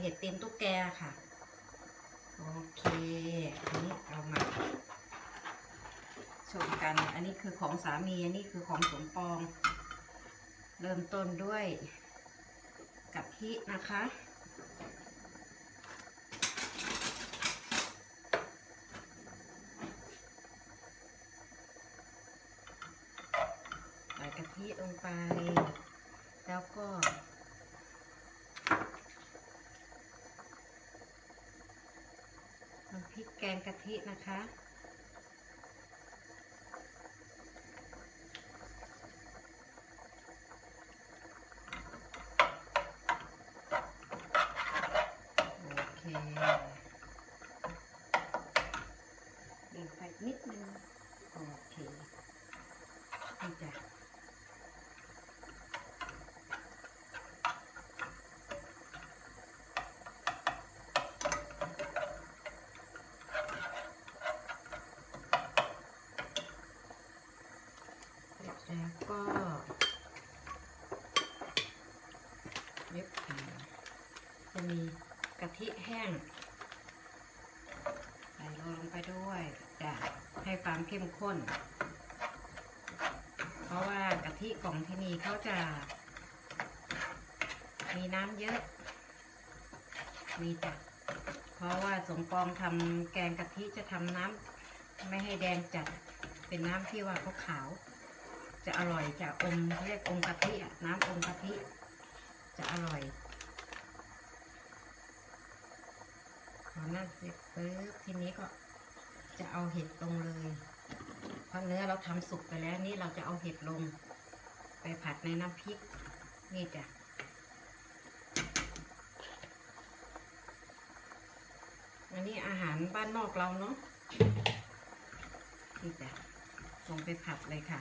เห็ดตีนตุ๊กแกค่ะ โอเคอันนี้เอามาชมกัน อันนี้คือของสามี อันนี้คือของสมปอง เริ่มต้นด้วยกะทินะคะใส่กะทิลงไป แล้วก็ น้ำพริก แกงกะทินะคะ โอเคเดินไปนิดนึง โอเคนี่จ้ะแล้วก็เย็บขา จะมีกะทิแห้ง ใส่ลงไปด้วยจะให้ความเข้มข้น เพราะว่ากะทิของที่นี่เขาจะ มีน้ำเยอะ มีจ้ะเพราะว่าสมปองทำแกงกะทิจะทำน้ำไม่ให้แดงจัด เป็นน้ำที่ว่าเขาขาวจะอร่อยจะอมเรียกอมกะทิอะน้ำอมกะทิจะอร่อย พอนั่น เสร็จปุ๊บทีนี้ก็จะเอาเห็ดลงเลยเพราะเนื้อเราทำสุกไปแล้วนี่เราจะเอาเห็ดลง ไปผัดในน้ำพริก นี่จ้ะอันนี้อาหารบ้านนอกเราเนาะนี่จ้ะลงไปผัดเลยค่ะ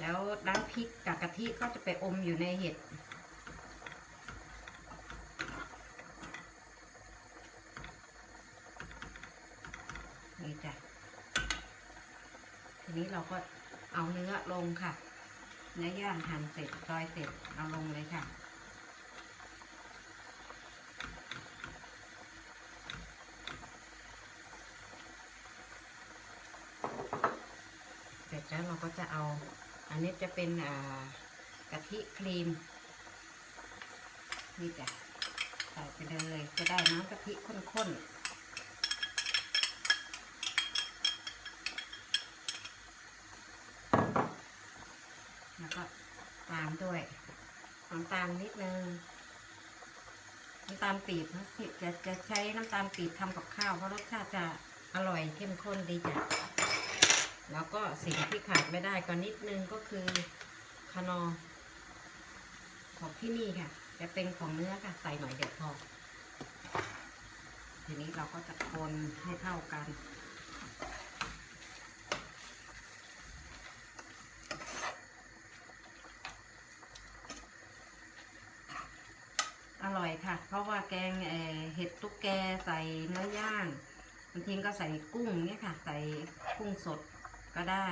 แล้วน้ำพริกกับกะทิก็จะไปอมอยู่ในเห็ด นี่จ้ะ ทีนี้เรา ก็เอาเนื้อลงค่ะเนื้อย่างหั่นเสร็จซอยเสร็จเอาลงเลยค่ะ เสร็จแล้วเราก็จะเอา อันนี้จะเป็นกะทิครีม นี่จ้ะใส่ไปเลยจะได้น้ำกะทิข้นๆ แล้วก็ ตามด้วยน้ำตาลนิดนึงน้ำตาลปีบนะจะจะใช้น้ำตาลปีบทำกับข้าวเพราะรสชาติจะอร่อยเข้มข้นดีจ้ะแล้วก็สิ่งที่ขาดไม่ได้ก็นิดนึงก็คือคานอของที่นี่ค่ะ จะเป็นของเนื้อค่ะใส่หน่อยเดียวพอทีนี้เราก็จะคนให้เท่ากัน อร่อยค่ะ เพราะว่าแกงเอ่อเห็ดตุ๊กแกใส่เนื้อย่าง บางทีก็ใส่กุ้งเนี่ยค่ะ ใส่กุ้งสดก็ได้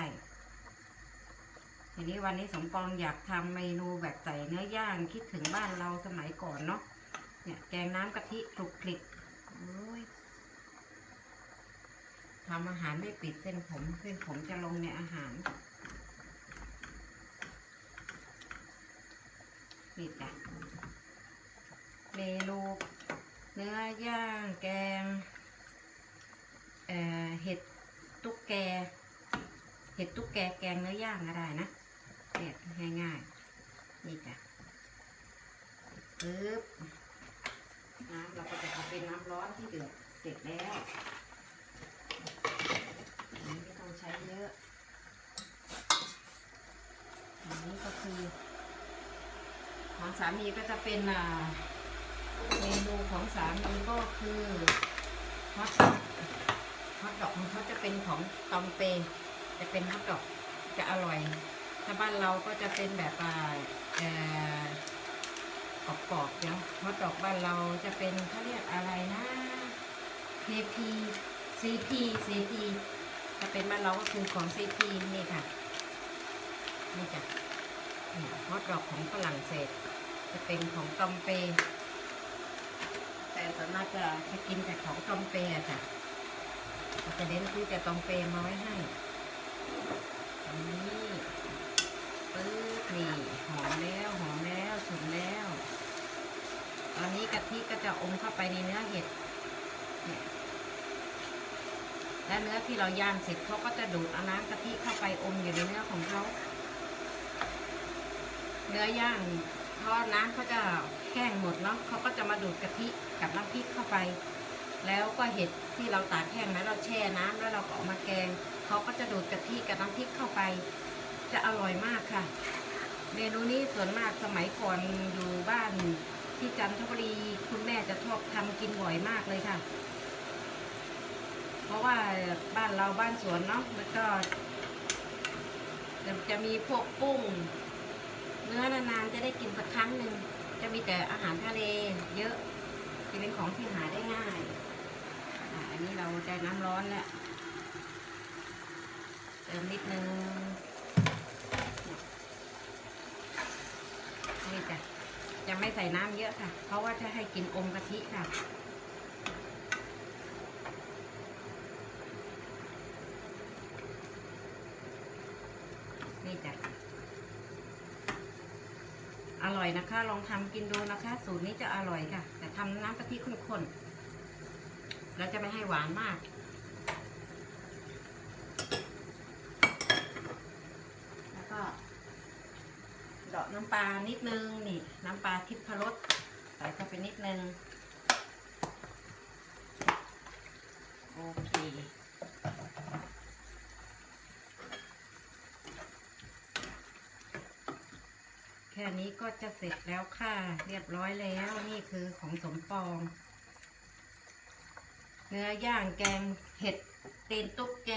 ทีนี้วันนี้สมปองอยากทำเมนูแบบใส่เนื้อย่างคิดถึงบ้านเราสมัยก่อนเนาะเนี่ยแกงน้ำกะทิคลุกคลิกโอ้ยทำอาหารไม่ปิดเส้นผมเส้นผมจะลงในอาหารนี่จ้ะเมนูเนื้อย่างแกงเอ่อเห็ดตุ๊ก แก เห็ดตุ๊กแกแกงเนื้อย่างก็ได้นะเนี่ยง่ายๆ นี่จ้ะปึ๊บน้ำเราก็จะเอาเป็นน้ำร้อนที่เดือดเสร็จแล้วไม่ต้องใช้เยอะอันนี้ก็คือ ของสามีก็จะเป็นอ่าเมนูของสามีก็คือฮอตด ฮอตดอกของเขาจะเป็นของตอมเปจะเป็นฮอตดอกจะอร่อย ถ้าบ้านเราก็จะเป็นแบบเออกรอบๆเดี๋ยวฮอตดอกบ้านเราจะเป็นเขาเรียกอะไรนะ KP CP CP ถ้าเป็นบ้านเราก็คือของ CP นี่ค่ะนี่จ้ะฮอตดอกของฝรั่งเศส จะเป็นของตอมเป แต่ส่วนมากจะจะกินแต่ของตอมเปอะค่ะ จะเน้นที่จะตอมเปมมาไว้ให้อันนี้ปึ๊บนี่หอมแล้วหอมแล้วสุกแล้ว ตอนนี้กะทิก็จะอมเข้าไปในเนื้อเห็ดเนี่ยและเนื้อที่เราย่างเสร็จเขาก็จะดูดเอาน้ำกะทิเข้าไปอมอยู่ในเนื้อของเขาเนื้อย่างเพราะน้ำเขาจะแห้งหมดเนาะเขาก็จะมาดูดกะทิกับน้ำพริกเข้าไป แล้วก็เห็ดที่เราตากแห้งแล้วเราแช่น้ำแล้วเราก็เอามาแกงเขาก็จะดูดกะทิกับน้ำพริกเข้าไป จะอร่อยมากค่ะ เมนูนี้ส่วนมากสมัยก่อนอยู่บ้านที่จันทบุรีคุณแม่จะชอบทำกินบ่อยมากเลยค่ะ เพราะว่าบ้านเราบ้านสวนเนาะมันก็จะมีพวกกุ้ง เนื้อนานๆจะได้กินสักครั้งหนึ่งจะมีแต่อาหารทะเลเยอะจะเป็นของที่หาได้ นี้เราใจน้ำร้อนแล้วเติมนิดนึงนี่จ้ะจะไม่ใส่น้ำเยอะค่ะ เพราะว่าจะให้กินอมกะทิค่ะนี่จ้ะอร่อยนะคะ ลองทำกินดูนะคะ สูตรนี้จะอร่อยค่ะ แต่ทำน้ำกะทิข้นๆ แล้วจะไม่ให้หวานมาก แล้วก็ดอกน้ำปลานิดนึงนี่ น้ำปลาทิพรสใส่เข้าไปนิดนึง โอเคแค่นี้ก็จะเสร็จแล้วค่ะ เรียบร้อยแล้วนี่คือของสมปอง เนื้อย่างแกงเห็ดตีนตุ๊กแก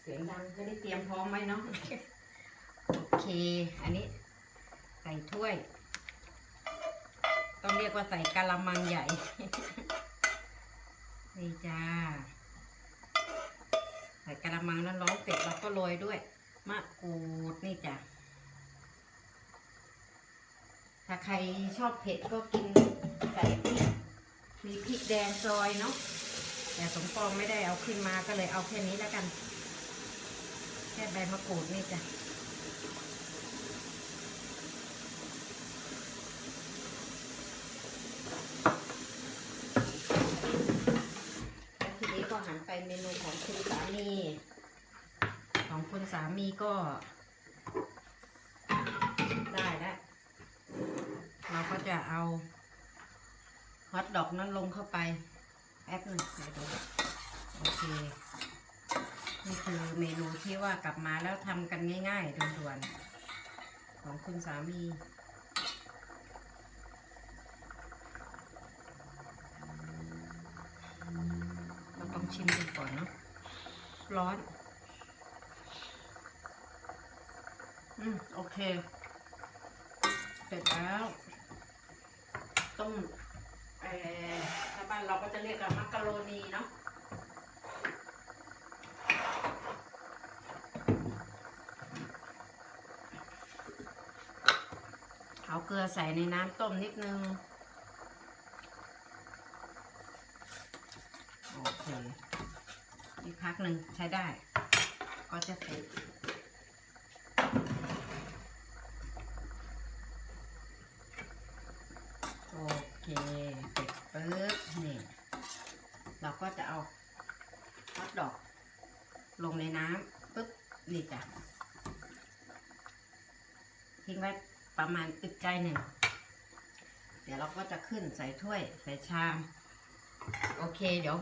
เสียงดังไม่ได้เตรียมพร้อมไว้เนาะโอเค อันนี้ใส่ถ้วย ต้องเรียกว่าใส่กะละมังใหญ่ นี่จ้า ใส่กระมังแล้วร้อนเสร็จเราก็โรยด้วย มะกรูดนี่จ้ะ ถ้าใครชอบเผ็ดก็กินใส่พริก มีพริกแดงซอยเนาะ แต่สมปองไม่ได้เอาขึ้นมาก็เลยเอาแค่นี้แล้วกัน แค่ใบมะกรูดนี่จ้ะ แล้วทีนี้ก็หันไปเมนูของคุณสามี ของคุณสามีก็ได้แล้ว เราก็จะเอาฮ อทดอกนั้นลงเข้าไปแป๊บหนึงเดี๋ยวดูโอเค นี่คือเมนูที่ว่ากลับมาแล้วทำกันง่ายๆด่วนๆของคุณสามีเราต้องชิมดูก่อนเนาะร้อน อืม โอเค เสร็จแล้ว ต้มเอ่อ ถ้าบ้านเราก็จะเรียกกันมักกะโรนีเนาะเอาเกลือใส่ในน้ำต้มนิดนึง โอเคอีกพักหนึ่งใช้ได้ ก็จะเสร็จโอเค ปึ๊บนี่เราก็จะเอาฮอตดอก ลงในน้ำปึ๊บนี่จ้ะทิ้งไว้ประมาณอึดใจหนึ่ง เดี๋ยวเราก็จะขึ้นใส่ถ้วยใส่ชาม โอเคเดี๋ยว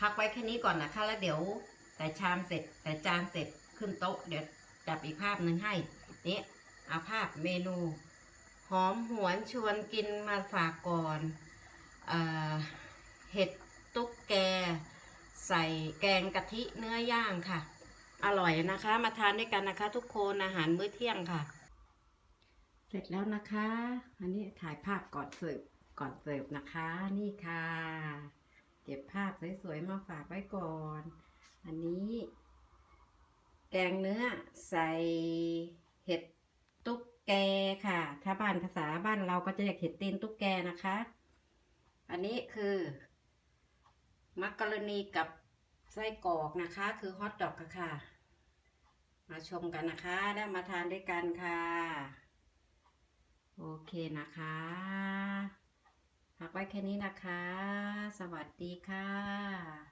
พักไว้แค่นี้ก่อนนะคะ แล้วเดี๋ยวใส่ชามเสร็จใส่จานเสร็จขึ้นโต๊ะ เดี๋ยวจับอีกภาพหนึ่งให้นี่เอาภาพเมนู หอมหวนชวนกินมาฝากก่อน เห็ดตุ๊กแก ใส่แกงกะทิเนื้อย่างค่ะ อร่อยนะคะ มาทานด้วยกันนะคะ ทุกคนอาหารมื้อเที่ยงค่ะ เสร็จแล้วนะคะ อันนี้ถ่ายภาพก่อนเสิร์ฟก่อนเสิร์ฟนะคะ นี่ค่ะ เก็บภาพสวยๆมาฝากไว้ก่อน อันนี้ แกงเนื้อใส่เห็ดตุ๊กแกค่ะ ถ้าบ้านภาษาบ้านเราก็จะเรียกเห็ดตีนตุ๊กแกนะคะ อันนี้คือมักกะรนีกับไส้กรอกนะคะ คือฮอทดอกค่ะ มาชมกันนะคะแล้มาทานด้วยกันค่ะ โอเคนะคะพักไว้แค่นี้นะคะ สวัสดีค่ะ